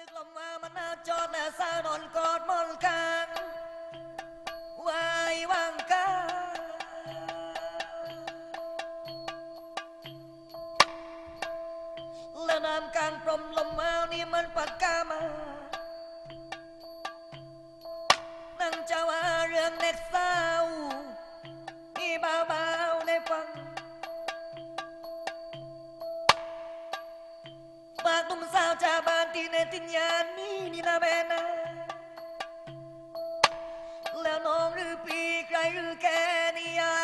นึกลมมามันน่าจอดแน่สาวนอนกอดมอนกันวายวางกาและน้ำกลางปรมลมมานี่มันปัดกามา นุ่มสาวจากบ้านที่ในติญญานี่นี่นะแม่นะแล้วน้องหรือปีใครหรือแกนี่ยา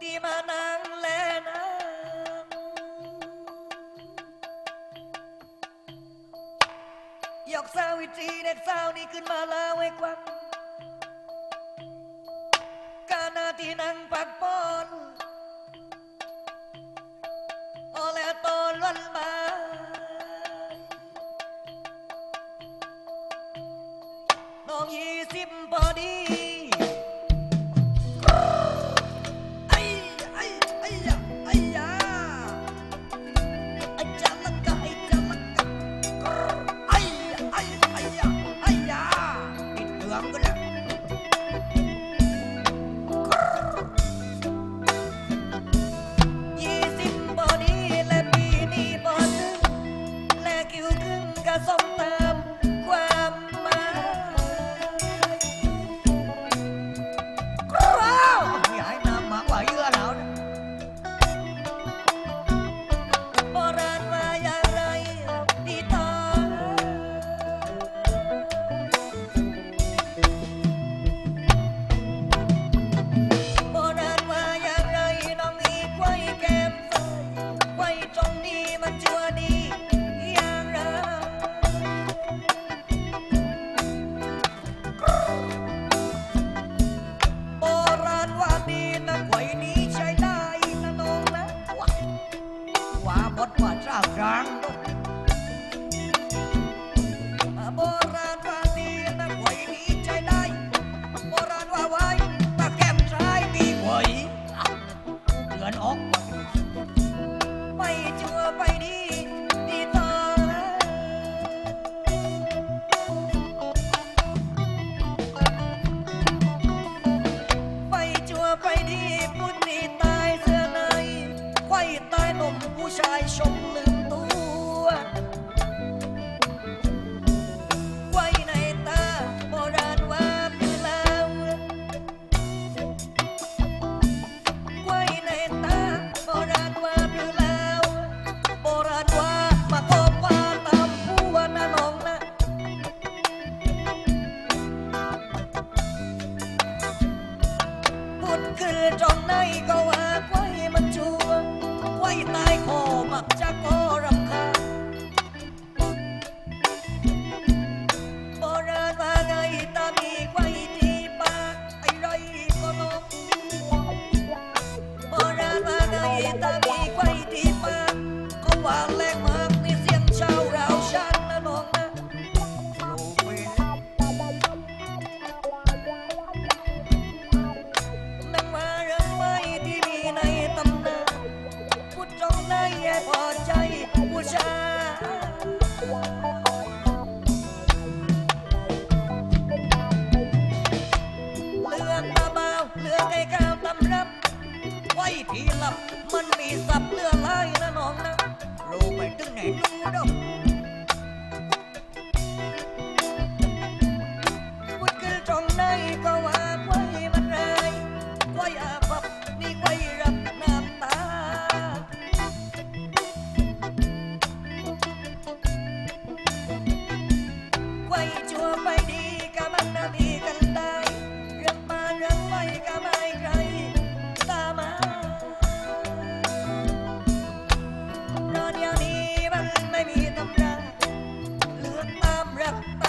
ที่มานั่งแลนะยกสาวิตรีเด็กสาวนี่ขึ้นมาลาไว้กวังกาหนาที่นั่งปักปอนโอแยี่ บทว่าเจ้ากลางด้ว ดคือจองในก็ว่าไว้มันชัวไว้ตายคอมักจะก็รำคาญโบราณว่าไงตามีไว้ที่ปากไอ้ไรก็ลงโบราณว่าไงตามี ที่หลับ มันมีสับเลือลายนะน้องนะรู้ไปถึงไหนรู้ดอก Yeah.